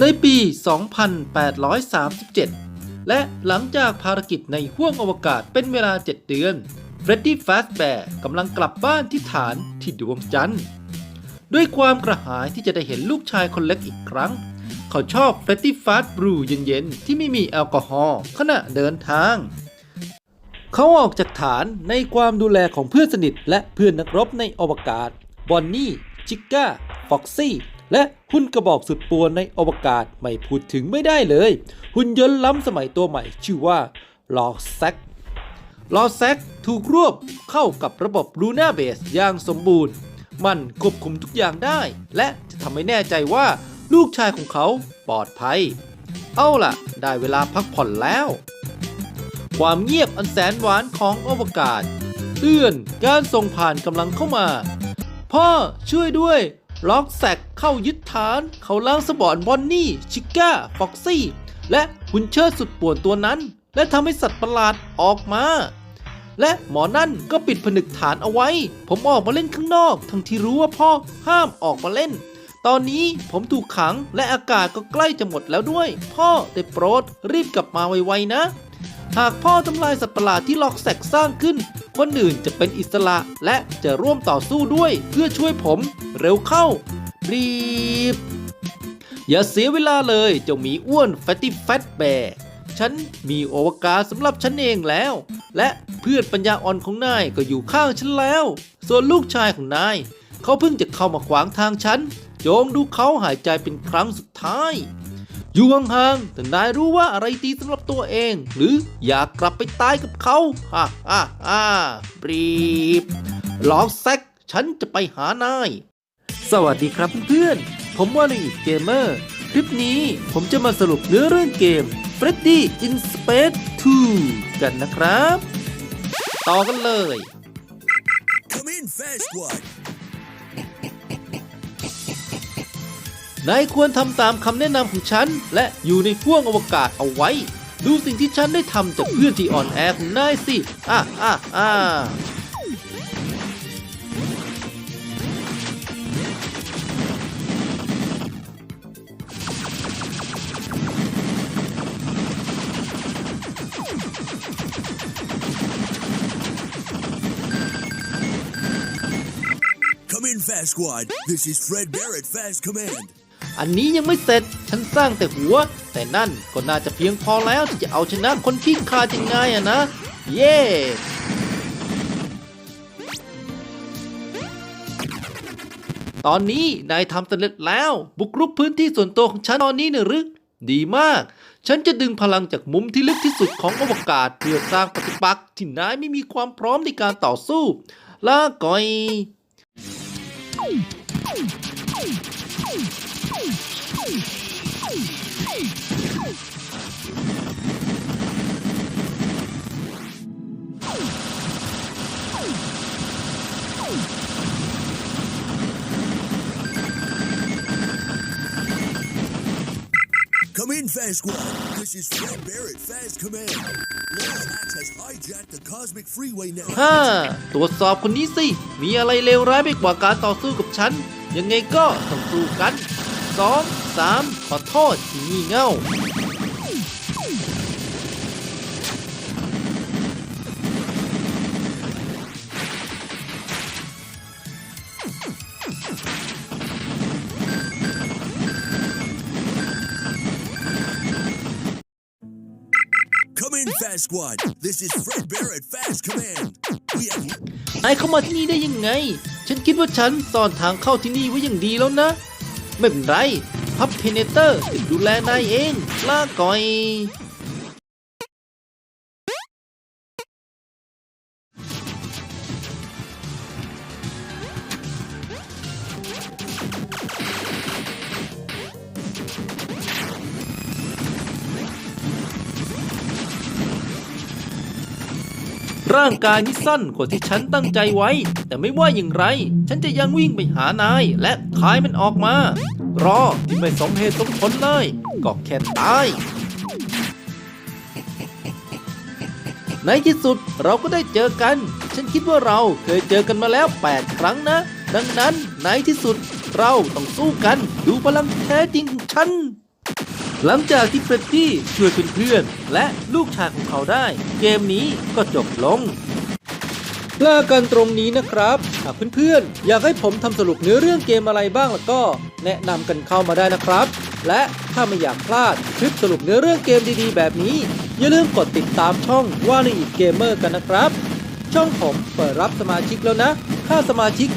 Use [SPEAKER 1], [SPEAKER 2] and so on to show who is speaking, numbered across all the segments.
[SPEAKER 1] ในปี 2837 และหลังจากภารกิจในห้วงอวกาศเป็นเวลา 7 เดือนเฟรดดี้ฟาสแบร์กำลังกลับบ้านที่ฐานที่ดวงจันทร์ ด้วยความกระหายที่จะได้เห็นลูกชายคนเล็กอีกครั้ง เขาชอบเฟรดดี้ฟาสบรูเย็นๆ ที่ไม่มีแอลกอฮอล์ขณะเดินทาง เขาออกจากฐานในความดูแลของเพื่อนสนิทและเพื่อนนักรบในอวกาศ บอนนี่ชิก้า ฟ็อกซี่ และหุ่นกระบอกสุดป่วนในอวกาศไม่พูดถึงไม่ได้เลย หุ่นยนต์ล้ำสมัยตัวใหม่ชื่อว่าลอแซกลอแซกถูกรวบเข้ากับระบบลูน่าเบสอย่างสมบูรณ์ มันควบคุมทุกอย่างได้ และจะทำให้แน่ใจว่าลูกชายของเขาปลอดภัย เอาล่ะ ได้เวลาพักผ่อนแล้ว ความเงียบอันแสนหวานของอวกาศเตือนการส่งผ่านกำลังเข้ามา พ่อช่วยด้วย ล็อกแซกเข้ายึดฐาน เขาล้างสมอนบอนนี่ ชิก้า ฟ็อกซี่ และหุ่นเชิดสุดป่วนตัวนั้น และทำให้สัตว์ประหลาดออกมา และหมอนั่นก็ปิดผนึกฐานเอาไว้ ผมออกมาเล่นข้างนอก ทั้งที่รู้ว่าพ่อห้ามออกมาเล่น ตอนนี้ผมถูกขังและอากาศก็ใกล้จะหมดแล้วด้วย พ่อได้โปรดรีบกลับมาไวๆนะ หากพ่อทำลายสัตว์ประหลาดที่ล็อกแซกสร้างขึ้น คนอื่นจะเป็นอิสระและจะร่วมต่อสู้ด้วยเพื่อช่วยผม เร็วเข้า รีบ อย่าเสียเวลาเลยเจ้าหมีอ้วนแฟตตี้แฟตแบร์ฉันมีโอวกาสสำหรับฉันเองแล้ว และเพื่อนปัญญาอ่อนของนายก็อยู่ข้างฉันแล้ว ส่วนลูกชายของนาย เขาเพิ่งจะเข้ามาขวางทางฉันโจงดูเขาหายใจเป็นครั้งสุดท้าย อยู่ห่างๆแต่นายรู้ว่าอะไรดีสำหรับตัวเอง หรืออยากกลับไปตายกับเขาฮ่าฮ่าฮ่าปรีบลองแซกฉันจะไปหานาย สวัสดีครับเพื่อนๆผมว่าในอีเกมเมอร์ คลิปนี้ผมจะมาสรุปเนื้อเรื่องเกม Freddy in Space 2 กันนะครับ ต่อกันเลย
[SPEAKER 2] Come in, Fast Squad.
[SPEAKER 1] นายควรทำตามคำแนะนำของฉัน และอยู่ในพ่วงอวกาศเอาไว้ ดูสิ่งที่ฉันได้ทำจากเพื่อนที่อ่อนแอของนายสิอะอะอะ
[SPEAKER 2] Come in, Fast Squad. This is Fred Barrett, Fast Command.
[SPEAKER 1] อันนี้ยังไม่เสร็จ ฉันสร้างแต่หัว แต่นั่นก็น่าจะเพียงพอแล้วที่จะเอาชนะคนที่คาดยังไงอะนะ เย้ตอนนี้นายทำสำเร็จแล้ว บุกรุกพื้นที่ส่วนตัวของฉันตอนนี้เนยหรือดีมาก ฉันจะดึงพลังจากมุมที่ลึกที่สุดของอวกาศเพื่อสร้างปฏิปักษ์ที่นายไม่มีความพร้อมในการต่อสู้ลาก่อย
[SPEAKER 2] Come in, Fast Squad. This is Fred Barrett, Fast Command. Lawrence Axe has hijacked the Cosmic Freeway network.
[SPEAKER 1] ห้าตรวจสอบคนนี้สิ มีอะไรเลวร้ายไปกว่าการต่อสู้กับฉัน ยังไงก็ต้องสู้กันสอง สามขอโทษที่งี่เง่า
[SPEAKER 2] Come in, Fast Squad. This is Fred Barrett, Fast Command. We have
[SPEAKER 1] นายเข้ามาที่นี่ได้ยังไง ฉันคิดว่าฉันซ่อนทางเข้าที่นี่ไว้อย่างดีแล้วนะ ไม่เป็นไร พับเพเนเตอร์ ดูแลนายเองลาก่อย ร่างกายนี่สั้นกว่าที่ฉันตั้งใจไว้ แต่ไม่ว่าอย่างไร ฉันจะยังวิ่งไปหานาย และขายมันออกมา รอที่ไม่สมเหตุสมผลเลยก็แค่ตายในที่สุดเราก็ได้เจอกัน ฉันคิดว่าเราเคยเจอกันมาแล้ว 8 ครั้งนะ ดังนั้นในที่สุดเราต้องสู้กัน ดูพลังแท้จริงของฉัน หลังจากที่เฟรดดี้ช่วยเพื่อนๆและลูกชายของเขาได้ เกมนี้ก็จบลงลากันตรงนี้นะครับ หากเพื่อนๆ อยากให้ผมทำสรุปเนื้อเรื่องเกมอะไรบ้างแล้วก็แนะนำกันเข้ามาได้นะครับ และถ้าไม่อยากพลาดคลิปสรุปเนื้อเรื่องเกมดีๆ แบบนี้ อย่าลืมกดติดตามช่องว่าในอีกเกมเมอร์กันนะครับ ช่องผมเปิดรับสมาชิกแล้วนะ ค่าสมาชิก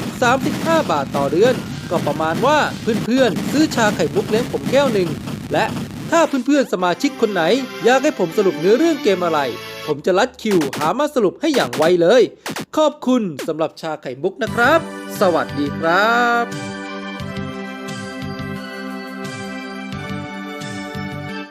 [SPEAKER 1] 35 บาทต่อเดือน ก็ประมาณว่าเพื่อนๆ ซื้อชาไข่มุกเลี้ยงผมแก้วหนึ่งและ ถ้าเพื่อนๆสมาชิกคนไหน อยากให้ผมสรุปเนื้อเรื่องเกมอะไร ผมจะลัดคิวหามาสรุปให้อย่างไวเลย ขอบคุณสำหรับชาไข่มุกนะครับ สวัสดีครับ